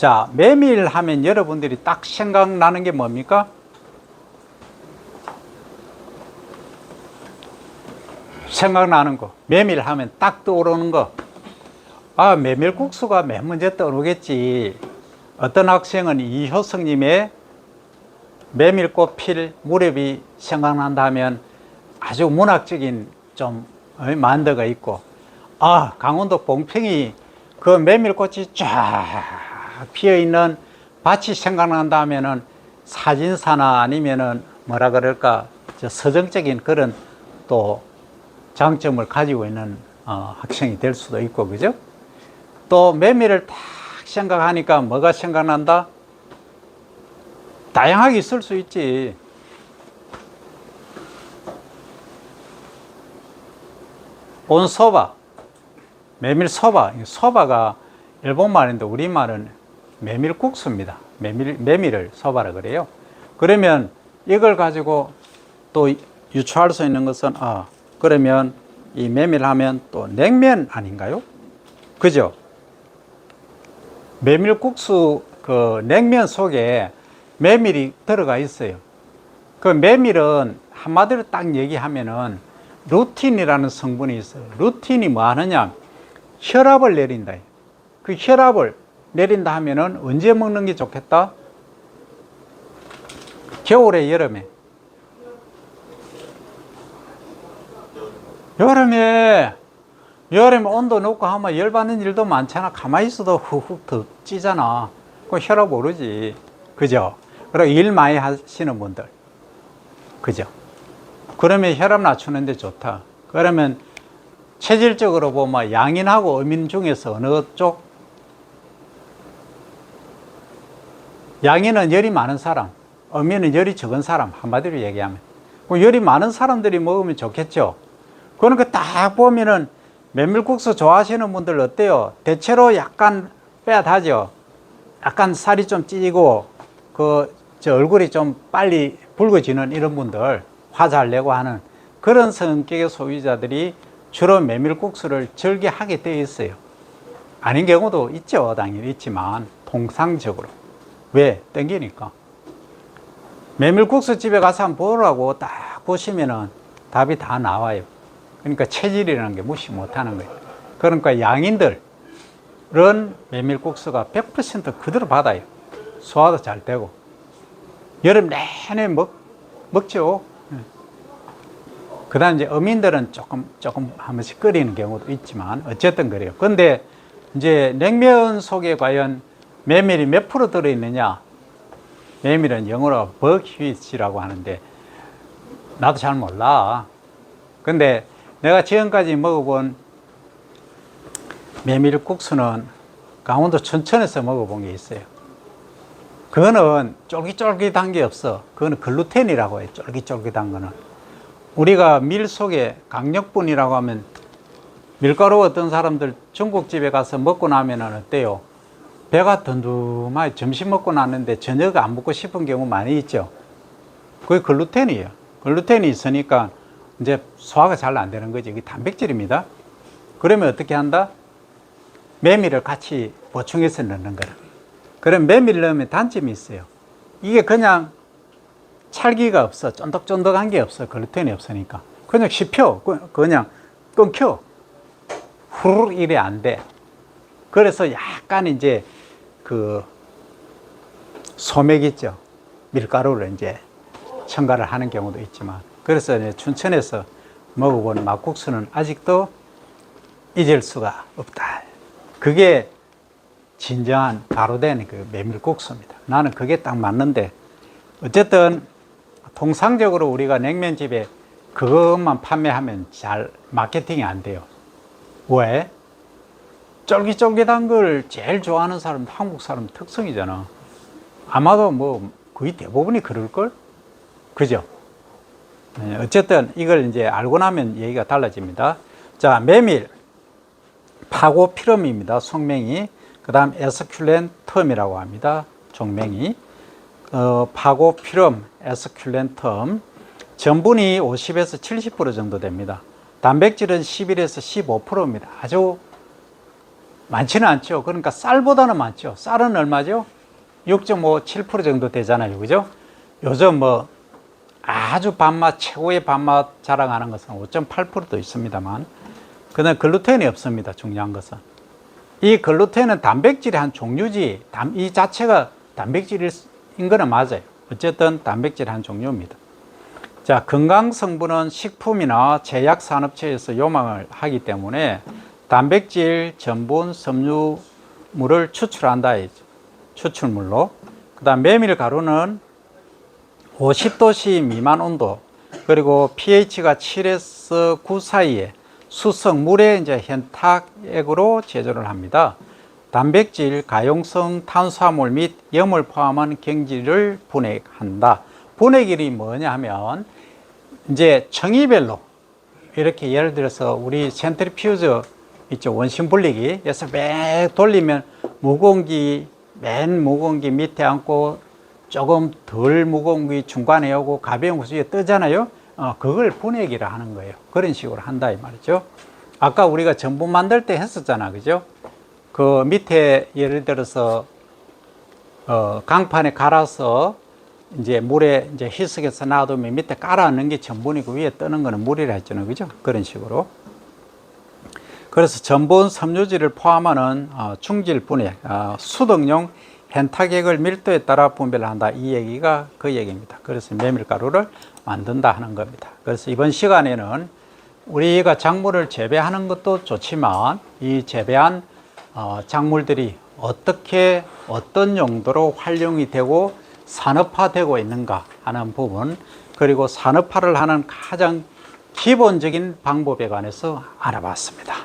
자, 메밀 하면 여러분들이 딱 생각나는 게 뭡니까? 생각나는 거. 메밀 하면 딱 떠오르는 거. 아, 메밀국수가 맨 먼저 떠오르겠지. 어떤 학생은 이효성님의 메밀꽃 필 무렵이 생각난다 하면 아주 문학적인 좀 어, 만드가 있고, 아, 강원도 봉평이 그 메밀꽃이 쫙 피어 있는 밭이 생각난다 하면은 사진사나 아니면은 뭐라 그럴까, 저 서정적인 그런 또 장점을 가지고 있는 어, 학생이 될 수도 있고, 그죠? 또 메밀을 딱 생각하니까 뭐가 생각난다? 다양하게 있을 수 있지. 온소바, 메밀소바. 이 소바가 일본 말인데 우리 말은 메밀국수입니다. 메밀, 메밀을 소바라 그래요. 그러면 이걸 가지고 또 유추할 수 있는 것은, 아, 그러면 이 메밀 하면 또 냉면 아닌가요? 그죠? 메밀국수 그 냉면 속에 메밀이 들어가 있어요. 그 메밀은 한마디로 딱 얘기하면은 루틴이라는 성분이 있어요. 루틴이 뭐 하느냐? 혈압을 내린다. 그 혈압을 내린다 하면은 언제 먹는 게 좋겠다? 겨울에, 여름에. 여름에, 여름에 온도 높고 하면 열받는 일도 많잖아. 가만히 있어도 훅훅 더 찌잖아. 그 혈압 오르지. 그죠? 그리고 일 많이 하시는 분들. 그죠? 그러면 혈압 낮추는데 좋다. 그러면 체질적으로 보면 양인하고 어민 중에서 어느 쪽? 양인은 열이 많은 사람, 어민은 열이 적은 사람, 한마디로 얘기하면. 그 열이 많은 사람들이 먹으면 좋겠죠? 그러니까 딱 보면은 메밀국수 좋아하시는 분들 어때요? 대체로 약간 빼앗하죠? 약간 살이 좀 찌고, 그, 저 얼굴이 좀 빨리 붉어지는 이런 분들, 화잘 내고 하는 그런 성격의 소비자들이 주로 메밀국수를 즐겨하게 되어 있어요. 아닌 경우도 있죠. 당연히 있지만, 통상적으로. 왜? 땡기니까. 메밀국수 집에 가서 한번 보라고 딱 보시면은 답이 다 나와요. 그러니까 체질이라는 게 무시 못 하는 거예요. 그러니까 양인들은 메밀국수가 100% 그대로 받아요. 소화도 잘 되고. 여름 내내 먹, 먹죠. 그 다음 이제 어민들은 조금, 조금 한 번씩 끓이는 경우도 있지만, 어쨌든 그래요. 근데 이제 냉면 속에 과연 메밀이 몇 프로 들어있느냐? 메밀은 영어로 버퀴치라고 하는데, 나도 잘 몰라. 근데 내가 지금까지 먹어본 메밀국수는 강원도 춘천에서 먹어본 게 있어요. 그거는 쫄깃쫄깃한 게 없어. 그거는 글루텐이라고 해요. 쫄깃쫄깃한 거는. 우리가 밀 속에 강력분이라고 하면 밀가루 어떤 사람들 중국집에 가서 먹고 나면은 어때요? 배가 든든하게 점심 먹고 났는데 저녁 안 먹고 싶은 경우 많이 있죠. 그게 글루텐이에요. 글루텐이 있으니까 이제 소화가 잘 안 되는 거지. 이게 단백질입니다. 그러면 어떻게 한다? 메밀을 같이 보충해서 넣는 거라. 그럼 메밀 넣으면 단점이 있어요. 이게 그냥 찰기가 없어. 쫀득쫀득한 게 없어. 글루텐이 없으니까. 그냥 씹혀. 그- 그냥 끊겨. 후루룩 이래 안 돼. 그래서 약간 이제 그 소맥 있죠. 밀가루를 이제 첨가를 하는 경우도 있지만. 그래서 이제 춘천에서 먹어본 막국수는 아직도 잊을 수가 없다. 그게 진정한 바로 된그 메밀국수입니다. 나는 그게 딱 맞는데 어쨌든 통상적으로 우리가 냉면집에 그것만 판매하면 잘 마케팅이 안 돼요. 왜? 쫄깃쫄깃한 걸 제일 좋아하는 사람 한국 사람 특성이잖아. 아마도 뭐 거의 대부분이 그럴걸? 그죠? 네, 어쨌든 이걸 이제 알고 나면 얘기가 달라집니다. 자, 메밀, 파고 피럼입니다. 속명이. 그 다음 에스큘렌텀이라고 합니다. 종명이. 어, 파고 피럼, 에스큘렌텀. 전분이 50에서 70% 정도 됩니다. 단백질은 11에서 15%입니다. 아주 많지는 않죠. 그러니까 쌀보다는 많죠. 쌀은 얼마죠? 6.57% 정도 되잖아요. 그죠? 요즘 뭐 아주 밥맛, 최고의 밥맛 자랑하는 것은 5.8%도 있습니다만, 그다음 글루텐이 없습니다. 중요한 것은. 이 글루텐은 단백질의 한 종류지, 단- 이 자체가 단백질인 거는 맞아요. 어쨌든 단백질의 한 종류입니다. 자, 건강 성분은 식품이나 제약 산업체에서 요망을 하기 때문에 단백질, 전분, 섬유물을 추출한다. 추출물로. 그 다음 메밀 가루는 50도씨 미만 온도 그리고 pH가 7에서 9 사이에 수성 물의 이제 현탁액으로 제조를 합니다. 단백질, 가용성 탄수화물 및 염을 포함한 경질을 분해한다. 분해질이 뭐냐 하면 이제 청이별로 이렇게 예를 들어서 우리 센트리퓨즈 있죠 원심 분리기 에서 매 돌리면 무공기 맨 무공기 밑에 앉고 조금 덜게 중간에 오고 가벼운 것이 위에 뜨잖아요. 어, 그걸 분해기라 하는 거예요. 그런 식으로 한다 이 말이죠. 아까 우리가 전분 만들 때 했었잖아, 그죠? 그 밑에 예를 들어서 어, 강판에 갈아서 이제 물에 이제 희석해서 놔두면 밑에 깔아 놓는 게 전분이고 위에 뜨는 거는 물이라 했잖아요, 그죠? 그런 식으로. 그래서 전분 섬유질을 포함하는 어, 충질 분해, 어, 수동용 헨타객을 밀도에 따라 분배를 한다. 이 얘기가 그 얘기입니다. 그래서 메밀가루를 만든다 하는 겁니다. 그래서 이번 시간에는 우리가 작물을 재배하는 것도 좋지만 이 재배한 어, 작물들이 어떻게 어떤 용도로 활용이 되고 산업화되고 있는가 하는 부분 그리고 산업화를 하는 가장 기본적인 방법에 관해서 알아봤습니다.